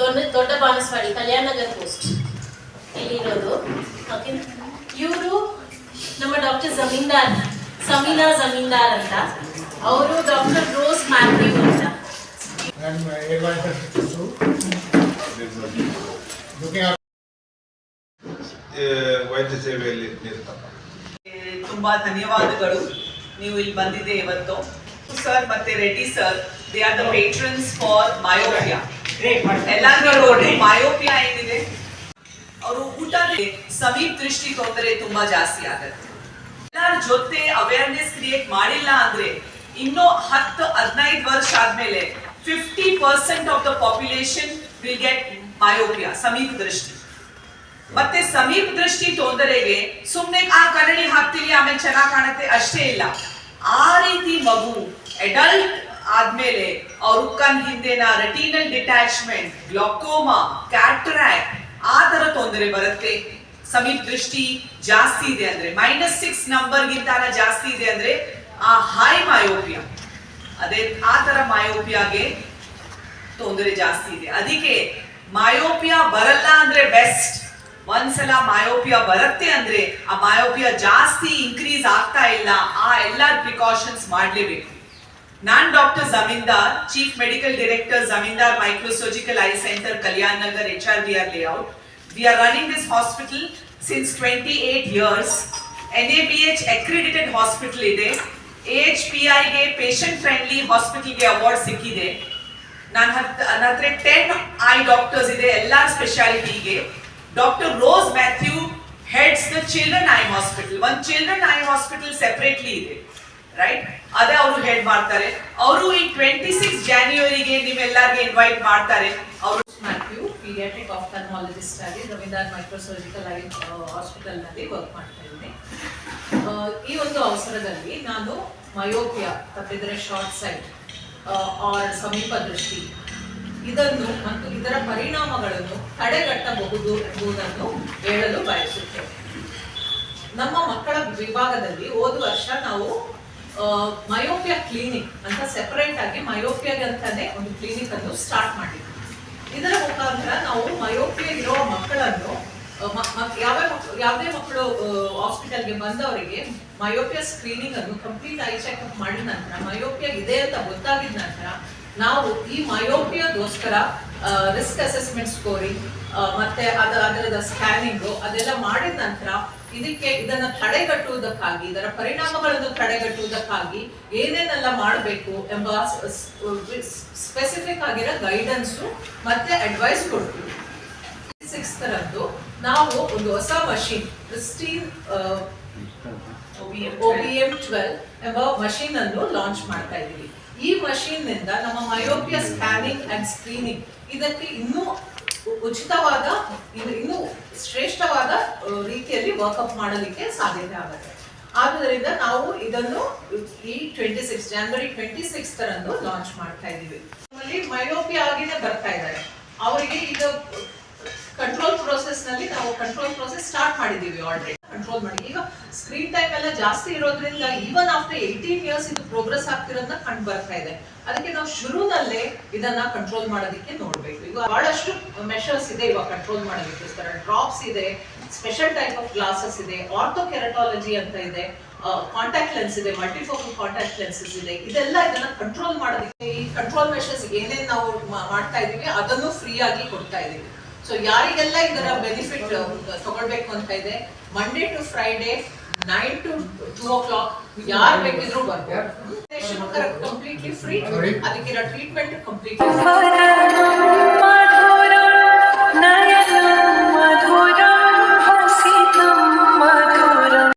Banaswadi Kalyan Nagar post ಇಲ್ಲಿರೋದು okay ಇವರು ನಮ್ಮ ಡಾಕ್ಟರ್ ಜಮೀನ್ದಾರ್ ಸಮೀನಾ ಜಮೀನ್ದಾರ್ ಅಂತ. ಅವರು ಡಾಕ್ಟರ್ ರೋಸ್ ಮ್ಯಾಥ್ಯೂ ಅಂತ. Uh, ವೈದ್ಯ ಸೇವೆಯಲ್ಲಿ ತುಂಬಾ ಧನ್ಯವಾದಗಳು. ನೀವು ಇಲ್ಲಿ ಬಂದಿದೆ ಇವತ್ತು. ಸರ್ ಮತ್ತೆ Reddy sir they are the patrons for myopia ಎಲ್ಲರಿಗೂ ಮಯೋಪಿಯಾ ಏನಿದೆ ಅವರು ಊಟ ಸಮೀಪ್ ದೃಷ್ಟಿ ತೊಂದರೆ ತುಂಬಾ ಜಾಸ್ತಿ ಆಗುತ್ತೆ. ಎಲ್ಲರ ಜೊತೆ ಅವೇರ್ನೆಸ್ ಕ್ರಿಯೇಟ್ ಮಾಡಿಲ್ಲ ಅಂದ್ರೆ ಇನ್ನೂ ಹತ್ತು ಹದಿನೈದು ವರ್ಷ ಆದ್ಮೇಲೆ fifty percent of the population will get myopia ಸಮೀಪ ದೃಷ್ಟಿ. ಮತ್ತೆ ಸಮೀಪ ದೃಷ್ಟಿ ತೊಂದರೆಗೆ ಸುಮ್ನೆ ಆ ಕನ್ನಡಿ ಹಾಕ್ತೀವಿ ಆಮೇಲೆ ಚೆನ್ನಾಗಿ ಕಾಣುತ್ತೆ ಅಷ್ಟೇ ಇಲ್ಲ. ಆ ರೀತಿ ಮಗು ಅಡಲ್ಟ್ ಆದ್ಮೇಲೆ ಅವ್ರ ಕಣ್ ಹಿಂದೆನ ರೆಟಿನಲ್ ಡಿಟ್ಯಾಚ್ಮೆಂಟ್ ಗ್ಲಾಕೋಮಾ ಕ್ಯಾಟ್ರಾಕ್ಟ್ ಆ ತರ ತೊಂದರೆ ಬರುತ್ತೆ. ಸಮೀಪ ದೃಷ್ಟಿ ಜಾಸ್ತಿ ಇದೆ ಅಂದ್ರೆ ಮೈನಸ್ ಸಿಕ್ಸ್ ನಂಬರ್ ಗಿಂತ ಜಾಸ್ತಿ ಇದೆ ಅಂದ್ರೆ, ಆ ಹೈ ಮಯೋಪಿಯಾ ಅದೇ ಆ ತರ ಮಯೋಪಿಯಾಗೆ ತೊಂದರೆ ಜಾಸ್ತಿ ಇದೆ. ಅದಕ್ಕೆ ಮಯೋಪಿಯಾ ಬರಲ್ಲ ಅಂದ್ರೆ ಬೆಸ್ಟ್ ಒಂದ್ಸಲ ಮಯೋಪಿಯಾ ಬರುತ್ತೆ ಅಂದ್ರೆ, ಆ ಮಯೋಪಿಯಾ ಜಾಸ್ತಿ ಇನ್ಕ್ರೀಸ್ ಆಗ್ತಾ ಇಲ್ಲ. ಆ ಎಲ್ಲ ಪ್ರಿಕಾಷನ್ಸ್ ಮಾಡ್ಲೇಬೇಕು. ನಾನ್ doctor Zamindar chief medical director Zamindar microsurgical eye centre Kalyan Nagar H R B R layout we are running this hospital since twenty eight years N A B H accredited hospital ಇದೆ H P ಐಗೆ patient friendly ಹಾಸ್ಪಿಟಲ್ಗೆ award ಸಿಕ್ಕಿದೆ ನಾನು ಹತ್ ನನ್ನ ಹತ್ರ ten I doctors ಇದೆ ಎಲ್ಲ ಸ್ಪೆಷಾಲಿಟಿಗೆ doctor Rose Mathew heads the children eye hospital ಒಂದು ಚಿಲ್ಡ್ರನ್ ಐ ಹಾಸ್ಪಿಟಲ್ ಸೆಪರೇಟ್ಲಿ ಇದೆ right ಅದೇ ಅವರು ಹೇಳ್ ಮಾಡ್ತಾರೆ. ಅವರು ಈ ಟ್ವೆಂಟಿ ಸಿಕ್ಸ್ ಜಾನ್ಯುವರಿಗೆ ನಿಮ್ಮೆಲ್ಲರಿಗೆ ಇನ್ವೈಟ್ ಮಾಡ್ತಾರೆ. ಅವರು ಮ್ಯಾಥ್ಯೂ ಪೀಡಿಯಾಟ್ರಿಕ್ ಆಫ್ಥಲ್ಮಾಲಜಿಸ್ಟ್ ಆಗಿ ರವೀಂದ್ರ ಮೈಕ್ರೋಸರ್ಜಿಕಲ್ ಹಾಸ್ಪಿಟಲ್ ಹಾಸ್ಪಿಟಲ್ನಲ್ಲಿ ವರ್ಕ್ ಮಾಡ್ತಾ ಇದ್ದೀನಿ. ಈ ಒಂದು ಅವಸರದಲ್ಲಿ ನಾನು ಮಯೋಪಿಯಾ ತಪ್ಪಿದರೆ ಶಾರ್ಟ್ ಸೈಟ್ ಆರ್ ಸಮೀಪ ದೃಷ್ಟಿ, ಇದನ್ನು ಮತ್ತು ಇದರ ಪರಿಣಾಮಗಳನ್ನು ತಡೆಗಟ್ಟಬಹುದು ಎಂಬುದನ್ನು ಹೇಳಲು ಬಯಸುತ್ತೇನೆ. ನಮ್ಮ ಮಕ್ಕಳ ವಿಭಾಗದಲ್ಲಿ ಹೋದ ವರ್ಷ ನಾವು ಮಯೋಪಿಯಾ ಕ್ಲಿನಿಕ್ ಅಂತ ಸೆಪರೇಟ್ ಆಗಿ ಮಯೋಪಿಯಾಗೆ ಅಂತಾನೆ ಒಂದು ಕ್ಲಿನಿಕ್ ಅನ್ನು ಸ್ಟಾರ್ಟ್ ಮಾಡಿದ್ವಿ ಇದರ ಮುಖಾಂತರ ನಾವು ಮಯೋಪಿಯಾ ಇರೋ ಮಕ್ಕಳನ್ನು ಯಾವ್ಯಾವ ಯಾವುದೇ ಮಕ್ಕಳು ಹಾಸ್ಪಿಟಲ್ಗೆ ಬಂದವರಿಗೆ ಮಯೋಪಿಯಾ ಸ್ಕ್ರೀನಿಂಗ್ ಅನ್ನು ಕಂಪ್ಲೀಟ್ ಐ ಚೆಕ್ಅಪ್ ಮಾಡಿದ ನಂತರ ಮಯೋಪಿಯಾ ಇದೆ ಅಂತ ಗೊತ್ತಾಗಿದ ನಂತರ, ನಾವು ಈ ಮಯೋಪಿಯಾಗೋಸ್ಕರ ರಿಸ್ಕ್ ಅಸೆಸ್ಮೆಂಟ್ ಸ್ಕೋರಿಂಗ್ ಮತ್ತೆ ಅದ, ಅದರದ ಸ್ಕ್ಯಾನಿಂಗ್ ಅದೆಲ್ಲ ಮಾಡಿದ ನಂತರ ಇದಕ್ಕೆ ಇದನ್ನ ತಡೆಗಟ್ಟುವುದಕ್ಕಾಗಿ, ಇದರ ಪರಿಣಾಮಗಳನ್ನು ತಡೆಗಟ್ಟುವುದಕ್ಕಾಗಿ ಏನೇನೆಲ್ಲ ಮಾಡಬೇಕು ಎಂಬ ಸ್ಪೆಸಿಫಿಕ್ ಆಗಿರೋ ಗೈಡೆನ್ಸು ಮತ್ತೆ ಅಡ್ವೈಸ್ ಕೊಡ್ತೀವಿ. ಸಿಕ್ಸ್ ತರದ್ದು ನಾವು ಒಂದು ಹೊಸ ಮಷಿನ್ ಕ್ರಿಸ್ಟೀನ್ ಓಬಿಎಂ ಟ್ವೆಲ್ ಎಂಬ ಮಷೀನ್ ಅನ್ನು ಲಾಂಚ್ ಮಾಡ್ತಾ ಇದ್ದೀವಿ. ಈ ಮಷೀನ್ನಿಂದ ನಮ್ಮ ಮಯೋಪಿಯ ಸ್ಕ್ಯಾನಿಂಗ್ ಅಂಡ್ ಸ್ಕ್ರೀನಿಂಗ್ ಇದಕ್ಕೆ ಇನ್ನೂ ಉಚಿತವಾದ ಇನ್ನು ಶ್ರೇಷ್ಠವಾದ ರೀತಿಯಲ್ಲಿ ವರ್ಕಪ್ ಮಾಡಲಿಕ್ಕೆ ಸಾಧ್ಯತೆ ಆಗುತ್ತೆ. ಆದ್ದರಿಂದ ನಾವು ಇದನ್ನು ಈ ಟ್ವೆಂಟಿ ಸಿಕ್ಸ್ ಜನವರಿ ಟ್ವೆಂಟಿ ಸಿಕ್ಸ್ ತರಂದು ಲಾಂಚ್ ಮಾಡ್ತಾ ಇದ್ದೀವಿ. ಮಯೋಪಿಯಾ ಆಗಿನೇ ಬರ್ತಾ ಇದ್ದಾರೆ ಅವರಿಗೆ ಈಗ ಕಂಟ್ರೋಲ್ ಪ್ರೋಸೆಸ್ನಲ್ಲಿ ನಾವು ಕಂಟ್ರೋಲ್ ಪ್ರೋಸೆಸ್ ಸ್ಟಾರ್ಟ್ ಮಾಡಿದ್ದೀವಿ ಆಲ್ರೆಡಿ ಕಂಟ್ರೋಲ್ ಮಾಡಿ. ಈಗ ಸ್ಕ್ರೀನ್ ಟೈಮ್ ಎಲ್ಲ ಜಾಸ್ತಿ ಇರೋದ್ರಿಂದ ಈವನ್ ಆಫ್ಟರ್ ಏಯ್ಟೀನ್ ಇಯರ್ಸ್ ಇದು ಪ್ರೋಗ್ರೆಸ್ ಆಗ್ತಿರೋದನ್ನ ಕಂಡು ಬರ್ತಾ ಇದೆ. ಅದಕ್ಕೆ ನಾವು ಶುರುನಲ್ಲೇ ಇದನ್ನ ಕಂಟ್ರೋಲ್ ಮಾಡೋದಕ್ಕೆ ನೋಡ್ಬೇಕು. ಈಗ ಬಹಳಷ್ಟು ಮೆಷರ್ಸ್ ಇದೆ ಇವಾಗ ಕಂಟ್ರೋಲ್ ಮಾಡೋದಕ್ಕೋಸ್ಕರ. ಡ್ರಾಪ್ಸ್ ಇದೆ ಸ್ಪೆಷಲ್ ಟೈಪ್ ಆಫ್ ಗ್ಲಾಸಸ್ ಇದೆ ಆರ್ಥೋ ಕೆರಟಾಲಜಿ ಅಂತ ಇದೆ ಕಾಂಟ್ಯಾಕ್ಟ್ ಲೆನ್ಸ್ ಇದೆ ಮಲ್ಟಿಫೋಕಲ್ ಕಾಂಟ್ಯಾಕ್ಟ್ ಲೆನ್ಸಸ್ ಇದೆ. ಇದೆಲ್ಲ ಇದನ್ನ ಕಂಟ್ರೋಲ್ ಮಾಡೋದಕ್ಕೆ ಈ ಕಂಟ್ರೋಲ್ ಮೆಷರ್ಸ್ ಏನೇನು ನಾವು ಮಾಡ್ತಾ ಇದೀವಿ ಅದನ್ನು ಫ್ರೀ ಆಗಿ ಕೊಡ್ತಾ ಇದೀವಿ. ಸೊ ಯಾರಿಗೆಲ್ಲ ಇದರ ಬೆನಿಫಿಟ್ ತಗೊಳ್ಬೇಕು ಅಂತ ಇದೆ Monday to Friday nine to two o'clock ಯಾರು ಬೇಕಿದ್ರು ಬರ್ಬೋದು. Completely free? ಅದಕ್ಕಿರೋ treatment completely